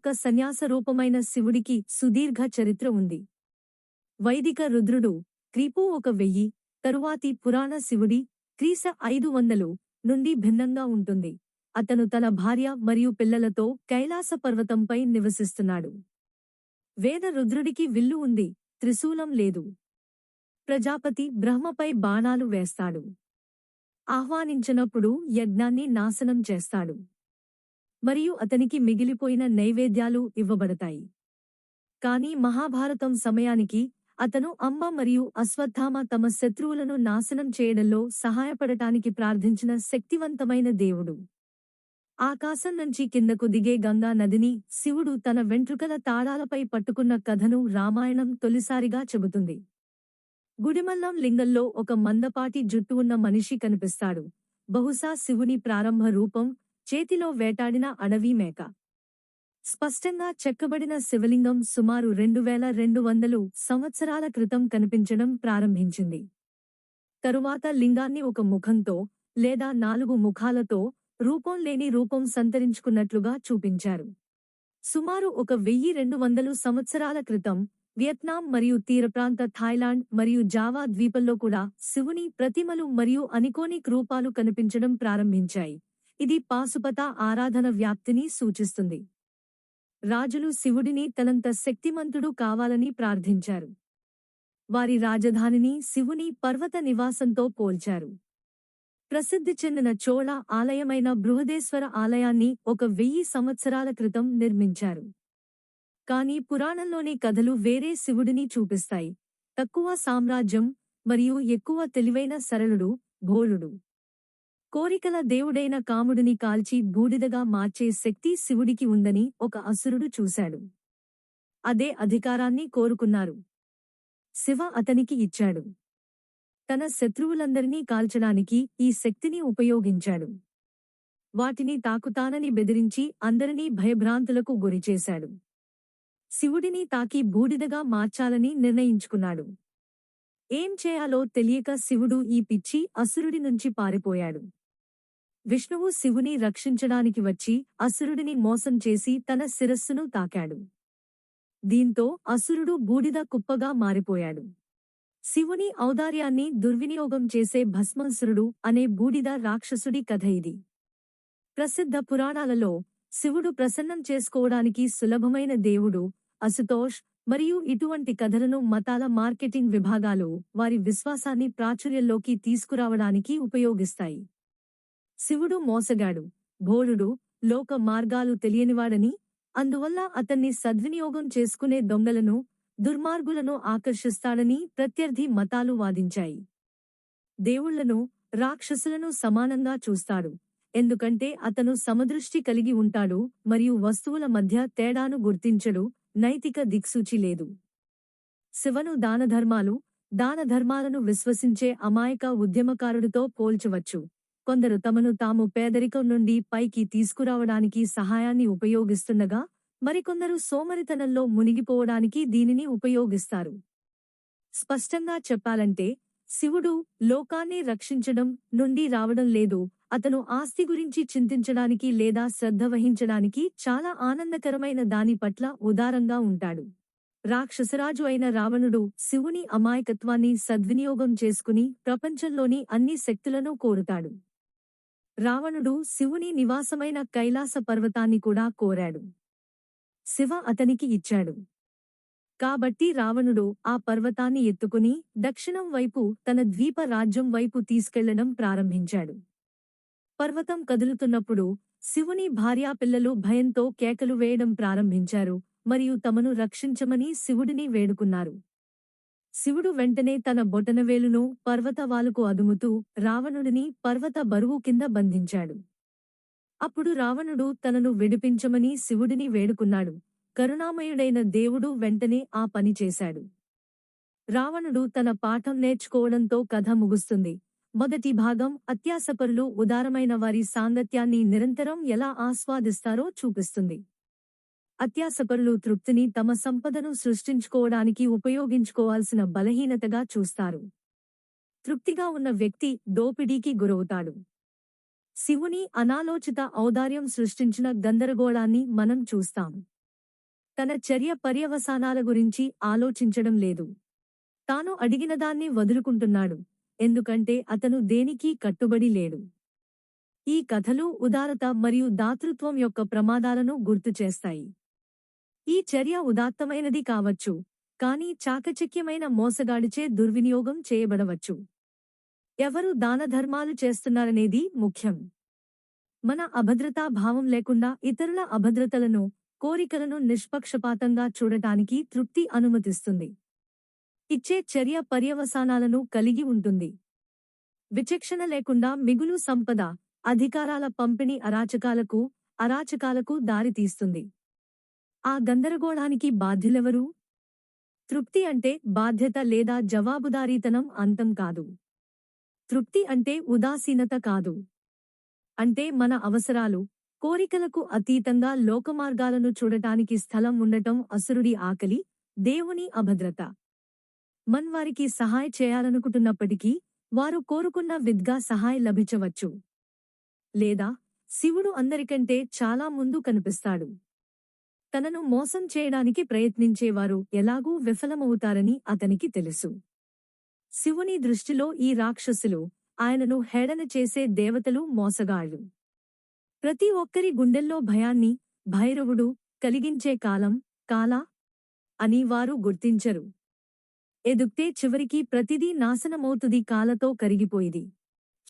ఒక సన్యాస రూపమైన శివుడికి సుదీర్ఘ చరిత్ర ఉంది. వైదిక రుద్రుడు క్రీపు ఒక వెయ్యి తరువాతి పురాణ శివుడి క్రీస ఐదు వందలు నుండి భిన్నంగా ఉంటుంది. అతను తన భార్య మరియు పిల్లలతో కైలాస పర్వతంపై నివసిస్తున్నాడు. వేద రుద్రుడికి విల్లు ఉంది త్రిశూలం లేదు. ప్రజాపతి బ్రహ్మపై బాణాలు వేస్తాడు. ఆహ్వానించినప్పుడు యజ్ఞాన్ని నాశనం చేస్తాడు. మరియు అతనికి మిగిలిపోయిన నైవేద్యాలు ఇవ్వబడతాయి. కాని మహాభారతం సమయానికి అతను అంబ మరియు అశ్వత్థామ తమ శత్రువులను నాశనం చేయడంలో సహాయపడటానికి ప్రార్థించిన శక్తివంతమైన దేవుడు. ఆకాశం నుంచి కిందకు దిగే గంగా నదిని శివుడు తన వెంట్రుకల తాళాలపై పట్టుకున్న కథను రామాయణం తొలిసారిగా చెబుతుంది. గుడిమల్లం లింగంలో ఒక మందపాటి జుట్టు ఉన్న మనిషి కనిపిస్తాడు. బహుశా శివుని ప్రారంభ రూపం చేతిలో వేటాడిన అడవి మేక. స్పష్టంగా చెక్కబడిన శివలింగం సుమారు రెండు వేల రెండు వందలు సంవత్సరాల క్రితం కనిపించడం ప్రారంభించింది. తరువాత లింగాన్ని ఒక ముఖంతో లేదా నాలుగు ముఖాలతో రూపం లేని రూపం సంతరించుకున్నట్లుగా చూపించారు. సుమారు ఒక వెయ్యి రెండు వందలు సంవత్సరాల క్రితం వియత్నాం మరియు తీరప్రాంత థాయిలాండ్ మరియు జావా ద్వీపంలో కూడా శివుని ప్రతిమలు మరియు అనికోనిక్ రూపాలు కనిపించడం ప్రారంభించాయి. ఇది పాశుపత ఆరాధన వ్యాప్తిని సూచిస్తుంది. రాజులు శివుడిని తనంత శక్తిమంతుడు కావాలని ప్రార్థించారు. వారి రాజధానిని శివుని పర్వత నివాసంతో పోల్చారు. ప్రసిద్ధి చెందిన చోళ ఆలయమైన బృహదేశ్వర ఆలయాన్ని ఒక వెయ్యి సంవత్సరాల క్రితం నిర్మించారు. కాని పురాణంలోని కథలు వేరే శివుడిని చూపిస్తాయి. తక్కువ సామ్రాజ్యం మరియు ఎక్కువ తెలివైన సరళుడు భోళుడు కోరికల దేవుడైన కాముడిని కాల్చి బూడిదగా మార్చే శక్తి శివుడికి ఉందని ఒక అసురుడు చూశాడు. అదే అధికారాన్ని కోరుకున్నారు. శివ అతనికి ఇచ్చాడు. తన శత్రువులందరినీ కాల్చడానికి ఈ శక్తిని ఉపయోగించాడు. వాటిని తాకుతానని బెదిరించి అందరినీ భయభ్రాంతులకు గురిచేశాడు. శివుడిని తాకి బూడిదగా మార్చాలని నిర్ణయించుకున్నాడు. ఏం చేయాలో తెలియక శివుడు ఈ పిచ్చి అసురుడి నుంచి పారిపోయాడు. విష్ణువు శివుని రక్షించడానికి వచ్చి అసురుడిని మోసం చేసి తన శిరస్సును తాకాడు. దీంతో అసురుడు బూడిద కుప్పగా మారిపోయాడు. శివుని ఔదార్యాన్ని దుర్వినియోగం చేసే భస్మాసురుడు అనే బూడిద రాక్షసుడి కథ ఇది. ప్రసిద్ధ పురాణాలలో శివుడు ప్రసన్నం చేసుకోవడానికి సులభమైన దేవుడు అసుతోష్ మరియు ఇటువంటి కథలను మతాల మార్కెటింగ్ విభాగాలు వారి విశ్వాసాన్ని ప్రాచుర్యంలోకి తీసుకురావడానికి ఉపయోగిస్తాయి. శివుడు మోసగాడు. భోరుడు లోక మార్గాలు తెలియనివాడని అందువల్ల అతన్ని సద్వినియోగం చేసుకునే దొంగలను దుర్మార్గులను ఆకర్షిస్తాడని ప్రత్యర్థి మతాలు వాదించాయి. దేవుళ్ళను రాక్షసులను సమానంగా చూస్తాడు. ఎందుకంటే అతను సమదృష్టి కలిగి ఉంటాడు మరియు వస్తువుల మధ్య తేడాను గుర్తించడు నైతిక దిక్సూచి లేదు. శివను దానధర్మాలు దానధర్మాలను విశ్వసించే అమాయక ఉద్యమకారుడితో పోల్చవచ్చు. కొందరు తమను తాము పేదరికం నుండి పైకి తీసుకురావడానికి సహాయాన్ని ఉపయోగిస్తుండగా మరికొందరు సోమరితనంలో మునిగిపోవడానికి దీనిని ఉపయోగిస్తారు. స్పష్టంగా చెప్పాలంటే శివుడు లోకాన్ని రక్షించడం నుండి రావడం లేదు అతను ఆస్తి గురించి చింతించడానికి లేదా శ్రద్ధ వహించడానికి చాలా ఆనందకరమైన దాని పట్ల ఉదారంగా ఉంటాడు. రాక్షసరాజు అయిన రావణుడు శివుని అమాయకత్వాన్ని సద్వినియోగం చేసుకుని ప్రపంచంలోని అన్ని శక్తులను కోరుతాడు. రావణుడు శివుని నివాసమైన కైలాస పర్వతాన్ని కూడా కోరాడు. శివ అతనికి ఇచ్చాడు. కాబట్టి రావణుడు ఆ పర్వతాన్ని ఎత్తుకుని దక్షిణం వైపు తన ద్వీప రాజ్యం వైపు తీసుకెళ్ళడం ప్రారంభించాడు. పర్వతం కదులుతున్నప్పుడు శివుని భార్యాపిల్లలు భయంతో కేకలు వేయడం ప్రారంభించారు మరియు తమను రక్షించమని శివుడిని వేడుకున్నారు. శివుడు వెంటనే తన బొటనవేలును పర్వతవాలుకు అదుముతూ రావణుడిని పర్వత బరువు కింద బంధించాడు. అప్పుడు రావణుడు తనను విడిపించమని శివుడిని వేడుకున్నాడు. కరుణామయుడైన దేవుడు వెంటనే ఆ పని చేశాడు. రావణుడు తన పాఠం నేర్చుకోవడంతో కథ ముగుస్తుంది. మొదటి భాగం అత్యాసపరులు ఉదారమైన వారి సాంగత్యాన్ని నిరంతరం ఎలా ఆస్వాదిస్తారో చూపిస్తుంది. అత్యాసపరులు తృప్తిని తమ సంపదను సృష్టించుకోవడానికి ఉపయోగించుకోవాల్సిన బలహీనతగా చూస్తారు. తృప్తిగా ఉన్న వ్యక్తి దోపిడీకి గురవుతాడు. శివుని అనాలోచిత ఔదార్యం సృష్టించిన గందరగోళాన్ని మనం చూస్తాం. తన చర్య పర్యవసానాల గురించి ఆలోచించడం లేదు. తాను అడిగినదాన్ని వదులుకుంటున్నాడు ఎందుకంటే అతను దేనికీ కట్టుబడి లేడు. ఈ కథలు ఉదారత మరియు దాతృత్వం యొక్క ప్రమాదాలను గుర్తు చేస్తాయి. ఈ చర్య ఉదాత్తమైనది కావచ్చు కానీ చాకచక్యమైన మోసగాడిచే దుర్వినియోగం చేయబడవచ్చు. ఎవరు దానధర్మాలు చేస్తున్నారనేది ముఖ్యం. మన అభద్రతా భావం లేకుండా ఇతరుల అభద్రతలను కోరికలను నిష్పక్షపాతంగా చూడటానికి తృప్తి అనుమతిస్తుంది. ఇచ్చే చర్య పర్యవసానాలను కలిగి ఉంటుంది. విచక్షణ లేకుండా మిగులు సంపద అధికారాల పంపిణీ అరాచకాలకు అరాచకాలకు దారితీస్తుంది. ఆ గందరగోళానికి బాధ్యులెవరు? తృప్తి అంటే బాధ్యత లేదా జవాబుదారీతనం అంతం కాదు. తృప్తి అంటే ఉదాసీనత కాదు. అంటే మన అవసరాలు కోరికలకు అతీతంగా లోకమార్గాలను చూడటానికి స్థలం ఉండటం అసురుడి ఆకలి దేవుని అభద్రత. మన్వారికి సహాయ చేయాలనుకుంటున్నప్పటికీ వారు కోరుకున్న విద్గా సహాయ లభించవచ్చు. లేదా శివుడు అందరికంటే చాలా ముందు కనిపిస్తాడు. తనను మోసం చేయడానికి ప్రయత్నించేవారు ఎలాగూ విఫలమవుతారని అతనికి తెలుసు. శివుని దృష్టిలో ఈ రాక్షసులు ఆయనను హేళన చేసే దేవతలు మోసగాళ్ళు ప్రతి ఒక్కరి గుండెల్లో భయాన్ని భైరవుడు కలిగించే కాలం కాలా అని వారు గుర్తించరు. ఎదుక్తే చివరికి ప్రతిదీ నాశనమవుతుంది కాలతో కరిగిపోయిది.